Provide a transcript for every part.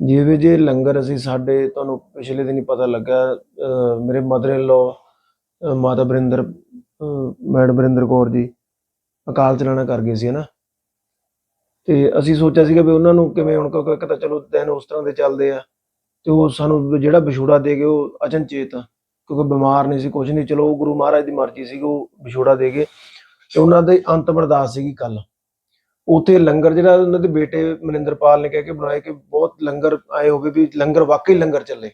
ਜਿਵੇਂ ਜੇ ਲੰਗਰ ਅਸੀਂ ਸਾਡੇ, ਤੁਹਾਨੂੰ ਪਿਛਲੇ ਦਿਨ ਹੀ ਪਤਾ ਲੱਗਾ, ਅਹ ਮੇਰੇ ਮਦਰ ਇਨ ਲਾ ਮਾਤਾ ਬਰਿੰਦਰ ਮੈਡਮ ਬਰਿੰਦਰ ਕੌਰ ਜੀ ਅਕਾਲ ਚਲਾਣਾ ਕਰ ਗਏ ਸੀ, ਹਨਾ? ਤੇ ਅਸੀਂ ਸੋਚਿਆ ਸੀਗਾ ਵੀ ਉਹਨਾਂ ਨੂੰ ਕਿਵੇਂ ਹੁਣ ਕਿਉਂਕਿ ਇੱਕ ਤਾਂ ਚਲੋ ਦਿਨ ਉਸ ਤਰ੍ਹਾਂ ਦੇ ਚੱਲਦੇ ਆ, ਤੇ ਉਹ ਸਾਨੂੰ ਜਿਹੜਾ ਵਿਛੋੜਾ ਦੇ ਗਏ ਉਹ ਅਚਨਚੇਤ, ਕਿਉਂਕਿ ਬਿਮਾਰ ਨਹੀਂ ਸੀ ਕੁਝ ਨਹੀਂ, ਚਲੋ ਉਹ ਗੁਰੂ ਮਹਾਰਾਜ ਦੀ ਮਰਜ਼ੀ ਸੀ ਉਹ ਵਿਛੋੜਾ ਦੇ ਗਏ, ਤੇ ਉਹਨਾਂ ਦੇ ਅੰਤਮ ਅਰਦਾਸ ਸੀਗੀ ਕੱਲ ਉਥੇ ਲੰਗਰ ਜਿਹੜਾ ਉਹਨਾਂ ਦੇ ਬੇਟੇ ਮਨਿੰਦਰਪਾਲ ਨੇ ਕਹਿ ਕੇ ਬਣਾਇਆ ਕਿ ਬਹੁਤ ਲੰਗਰ ਆਏ ਹੋਵੇ ਵੀ ਲੰਗਰ ਵਾਕਈ ਲੰਗਰ ਚੱਲੇ।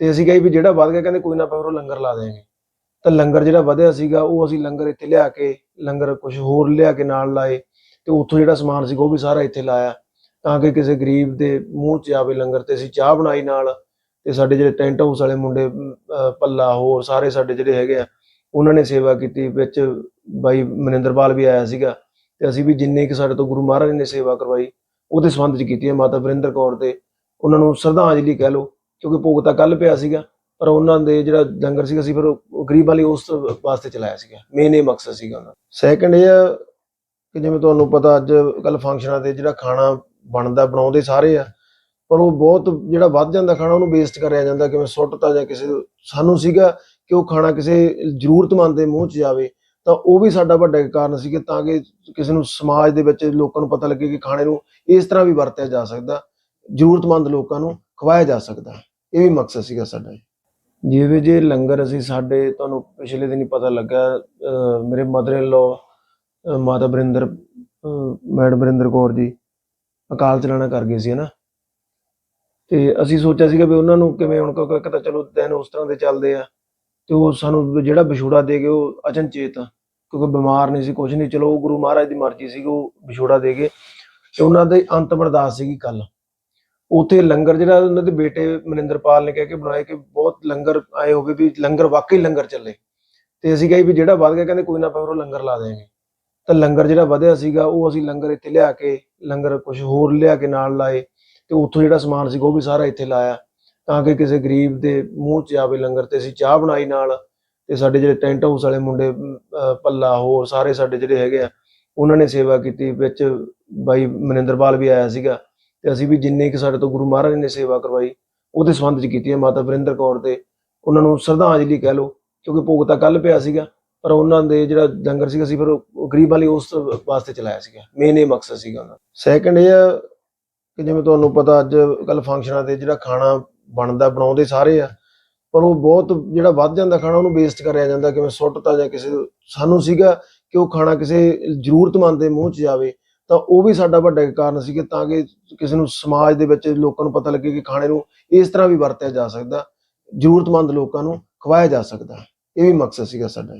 ਤੇ ਅਸੀਂ ਕਹੇ ਵੀ ਜਿਹੜਾ ਵੱਧ ਗਿਆ ਕਹਿੰਦੇ ਕੋਈ ਨਾ ਆਪਾਂ ਲੰਗਰ ਲਾ ਦੇਵਾਂਗੇ ਤਾਂ ਲੰਗਰ ਜਿਹੜਾ ਵਧਿਆ ਸੀਗਾ ਉਹ ਅਸੀਂ ਲੰਗਰ ਇੱਥੇ ਲਿਆ ਕੇ ਲੰਗਰ ਕੁਝ ਹੋਰ ਲਿਆ ਕੇ ਨਾਲ ਲਾਏ ਤੇ ਉੱਥੋਂ ਜਿਹੜਾ ਸਮਾਨ ਸੀਗਾ ਉਹ ਵੀ ਸਾਰਾ ਇੱਥੇ ਲਾਇਆ। ਤਾਂ ਕਿ ਕਿਸੇ ਗਰੀਬ ਦੇ ਮੂੰਹ 'ਚ ਆਵੇ ਲੰਗਰ ਤੇ ਅਸੀਂ ਚਾਹ ਬਣਾਈ ਨਾਲ ਤੇ ਸਾਡੇ ਜਿਹੜੇ ਟੈਂਟ ਹਾਊਸ ਵਾਲੇ ਮੁੰਡੇ ਅਮ, ਪੱਲਾ ਹੋਰ ਸਾਰੇ ਸਾਡੇ ਜਿਹੜੇ ਹੈਗੇ ਆ ਉਹਨਾਂ ਨੇ ਸੇਵਾ ਕੀਤੀ ਵਿੱਚ ਬਾਈ ਮਨਿੰਦਰਪਾਲ ਵੀ ਆਇਆ ਸੀਗਾ। ਤੇ ਅਸੀਂ ਵੀ ਜਿੰਨੇ ਕਿ ਸਾਡੇ ਤੋਂ ਗੁਰੂ ਮਹਾਰਾਜ ਨੇ ਸੇਵਾ ਕਰਵਾਈ, ਉਹਦੇ ਸੰਬੰਧ ਚ ਕੀਤੀ ਹੈ ਮਾਤਾ ਵਰਿੰਦਰ ਕੌਰ ਤੇ। ਉਹਨਾਂ ਨੂੰ ਸ਼ਰਧਾਂਜਲੀ ਕਹਿ ਲਓ, ਕਿਉਂਕਿ ਭੋਗ ਤਾਂ ਕੱਲ ਪਿਆ ਸੀਗਾ, ਪਰ ਉਹਨਾਂ ਦੇ ਜਿਹੜਾ ਲੰਗਰ ਸੀਗਾ ਅਸੀਂ ਫਿਰ ਉਹ ਗਰੀਬਾਂ ਲਈ ਉਸ ਵਾਸਤੇ ਚਲਾਇਆ ਸੀਗਾ। ਮੇਨ ਇਹ ਮਕਸਦ ਸੀਗਾ ਉਹਨਾਂ ਸੈਕੰਡ ਇਹ ਆ ਕਿ ਜਿਵੇਂ ਤੁਹਾਨੂੰ ਪਤਾ ਅੱਜ ਕੱਲ ਫੰਕਸ਼ਨਾਂ ਤੇ ਜਿਹੜਾ ਖਾਣਾ ਬਣਦਾ, ਬਣਾਉਂਦੇ ਸਾਰੇ ਆ, ਪਰ ਉਹ ਬਹੁਤ ਜਿਹੜਾ ਵੱਧ ਜਾਂਦਾ ਖਾਣਾ ਉਹਨੂੰ ਵੇਸਟ ਕਰਿਆ ਜਾਂਦਾ, ਕਿਵੇਂ ਸੁੱਟਤਾ ਜਾਂ ਕਿਸੇ ਸਾਨੂੰ ਸੀਗਾ ਕਿ ਉਹ ਖਾਣਾ ਕਿਸੇ ਜ਼ਰੂਰਤਮੰਦ ਦੇ ਮੂੰਹ 'ਚ ਜਾਵੇ ਤਾਂ ਉਹ ਵੀ ਸਾਡਾ ਵੱਡਾ ਕਾਰਨ ਸੀ ਕਿ ਤਾਂ ਕਿ ਕਿਸੇ ਨੂੰ ਸਮਾਜ ਦੇ ਵਿੱਚ ਲੋਕਾਂ ਨੂੰ ਪਤਾ ਲੱਗੇ ਕਿ ਖਾਣੇ ਨੂੰ ਇਸ ਤਰ੍ਹਾਂ ਵੀ ਵਰਤਿਆ ਜਾ ਸਕਦਾ, ਜ਼ਰੂਰਤਮੰਦ ਲੋਕਾਂ ਨੂੰ ਖਵਾਇਆ ਜਾ ਸਕਦਾ। ਇਹ ਵੀ ਮਕਸਦ ਸੀਗਾ ਸਾਡਾ। ਜਿਵੇਂ ਜੇ ਲੰਗਰ ਅਸੀਂ ਸਾਡੇ, ਤੁਹਾਨੂੰ ਪਿਛਲੇ ਦਿਨ ਹੀ ਪਤਾ ਲੱਗਾ, ਅਹ ਮੇਰੇ ਮਦਰ ਇਨ ਲਾ ਮਾਤਾ ਬਰਿੰਦਰ ਮੈਡਮ ਬਰਿੰਦਰ ਕੌਰ ਜੀ ਅਕਾਲ ਚਲਾਣਾ ਕਰ ਗਏ ਸੀ, ਹਨਾ? ਤੇ ਅਸੀਂ ਸੋਚਿਆ ਸੀਗਾ ਵੀ ਉਹਨਾਂ ਨੂੰ ਕਿਵੇਂ ਹੁਣ ਕਿਉਂਕਿ ਇੱਕ ਤਾਂ ਚਲੋ ਦਿਨ ਉਸ ਤਰ੍ਹਾਂ ਦੇ ਚੱਲਦੇ ਆ। ਤੇ ਉਹ ਸਾਨੂੰ ਜਿਹੜਾ ਵਿਛੋੜਾ ਦੇ ਗਏ ਉਹ ਅਚਨਚੇਤ, ਕਿਉਂਕਿ ਬਿਮਾਰ ਨਹੀਂ ਸੀ ਕੁਝ ਨਹੀਂ, ਚਲੋ ਉਹ ਗੁਰੂ ਮਹਾਰਾਜ ਦੀ ਮਰਜ਼ੀ ਸੀ ਉਹ ਵਿਛੋੜਾ ਦੇ ਗਏ ਤੇ ਉਹਨਾਂ ਦੇ ਅੰਤਮ ਅਰਦਾਸ ਸੀਗੀ ਕੱਲ। ਉਥੇ ਲੰਗਰ ਜਿਹੜਾ ਉਹਨਾਂ ਦੇ ਬੇਟੇ ਮਨਿੰਦਰਪਾਲ ਨੇ ਕਹਿ ਕੇ ਬਣਾਇਆ ਕਿ ਬਹੁਤ ਲੰਗਰ ਆਏ ਹੋਵੇ ਵੀ ਲੰਗਰ ਵਾਕਈ ਲੰਗਰ ਚੱਲੇ। ਤੇ ਅਸੀਂ ਕਹੀ ਵੀ ਜਿਹੜਾ ਵੱਧ ਗਿਆ, ਕਹਿੰਦੇ ਕੋਈ ਨਾ ਆਪਾਂ ਲੰਗਰ ਲਾ ਦੇਵਾਂਗੇ ਤਾਂ ਲੰਗਰ ਜਿਹੜਾ ਵਧਿਆ ਸੀਗਾ, ਉਹ ਅਸੀਂ ਲੰਗਰ ਇੱਥੇ ਲਿਆ ਕੇ, ਲੰਗਰ ਕੁਝ ਹੋਰ ਲਿਆ ਕੇ ਨਾਲ ਲਾਏ, ਤੇ ਉੱਥੋਂ ਜਿਹੜਾ ਸਮਾਨ ਸੀਗਾ ਉਹ ਵੀ ਸਾਰਾ ਇੱਥੇ ਲਾਇਆ। ਤਾਂ ਕਿ ਕਿਸੇ ਗਰੀਬ ਦੇ ਮੂੰਹ 'ਚ ਆਵੇ ਲੰਗਰ ਤੇ ਅਸੀਂ ਚਾਹ ਬਣਾਈ ਨਾਲ ਤੇ ਸਾਡੇ ਜਿਹੜੇ ਟੈਂਟ ਹਾਊਸ ਵਾਲੇ ਮੁੰਡੇ ਪੱਲਾ ਹੋਰ ਸਾਰੇ ਸਾਡੇ ਜਿਹੜੇ ਹੈਗੇ ਆ, ਉਹਨਾਂ ਨੇ ਸੇਵਾ ਕੀਤੀ ਵਿੱਚ ਬਾਈ ਮਨਿੰਦਰਪਾਲ ਵੀ ਆਇਆ ਸੀਗਾ ਤੇ ਅਸੀਂ ਵੀ ਜਿੰਨੇ ਕਿ ਸਾਡੇ ਤੋਂ ਗੁਰੂ ਮਹਾਰਾਜ ਨੇ ਸੇਵਾ ਕਰਵਾਈ, ਉਹਦੇ ਸੰਬੰਧ ਚ ਕੀਤੀ ਹੈ ਮਾਤਾ ਵਰਿੰਦਰ ਕੌਰ ਤੇ ਉਹਨਾਂ ਨੂੰ ਸ਼ਰਧਾਂਜਲੀ ਕਹਿ ਲਓ, ਕਿਉਂਕਿ ਭੋਗ ਤਾਂ ਕੱਲ ਪਿਆ ਸੀਗਾ, ਪਰ ਉਹਨਾਂ ਦੇ ਜਿਹੜਾ ਲੰਗਰ ਸੀਗਾ ਅਸੀਂ ਫਿਰ ਗਰੀਬਾਂ ਲਈ ਉਸ ਵਾਸਤੇ ਚਲਾਇਆ ਸੀਗਾ ਮੇਨ ਇਹ ਮਕਸਦ ਸੀਗਾ ਉਹਨਾਂ ਸੈਕੰਡ ਇਹ ਆ ਕਿ ਜਿਵੇਂ ਤੁਹਾਨੂੰ ਪਤਾ ਅੱਜ ਕੱਲ ਫੰਕਸ਼ਨਾਂ ਤੇ ਜਿਹੜਾ ਖਾਣਾ ਬਣਦਾ, ਬਣਾਉਂਦੇ ਸਾਰੇ ਆ। ਪਰ ਉਹ ਬਹੁਤ ਜਿਹੜਾ ਵੱਧ ਜਾਂਦਾ ਖਾਣਾ, ਉਹਨੂੰ ਵੇਸਟ ਕਰਿਆ ਜਾਂਦਾ, ਕਿਵੇਂ ਸੁੱਟਤਾ ਜਾਂ ਕਿਸੇ ਸਾਨੂੰ ਸੀਗਾ ਕਿ ਉਹ ਖਾਣਾ ਕਿਸੇ ਜ਼ਰੂਰਤਮੰਦ ਦੇ ਮੂੰਹ 'ਚ ਜਾਵੇ, ਤਾਂ ਉਹ ਵੀ ਸਾਡਾ ਵੱਡਾ ਇੱਕ ਕਾਰਨ ਸੀ ਕਿ ਤਾਂ ਕਿ ਕਿਸੇ ਨੂੰ ਸਮਾਜ ਦੇ ਵਿੱਚ ਲੋਕਾਂ ਨੂੰ ਪਤਾ ਲੱਗੇ ਕਿ ਖਾਣੇ ਨੂੰ ਇਸ ਤਰ੍ਹਾਂ ਵੀ ਵਰਤਿਆ ਜਾ ਸਕਦਾ, ਜ਼ਰੂਰਤਮੰਦ ਲੋਕਾਂ ਨੂੰ ਖਵਾਇਆ ਜਾ ਸਕਦਾ। ਇਹ ਵੀ ਮਕਸਦ ਸੀਗਾ ਸਾਡਾ